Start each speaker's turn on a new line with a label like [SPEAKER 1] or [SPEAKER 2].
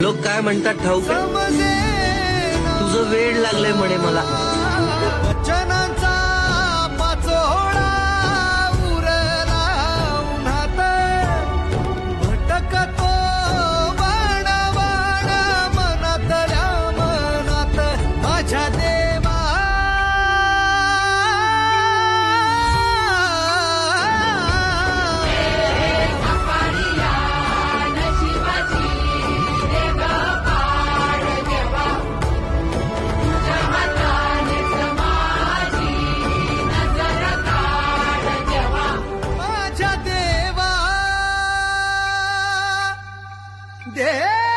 [SPEAKER 1] लोक काय म्हणतात ठाऊक तुझं वेळ लागलंय म्हणे मला. Yeah.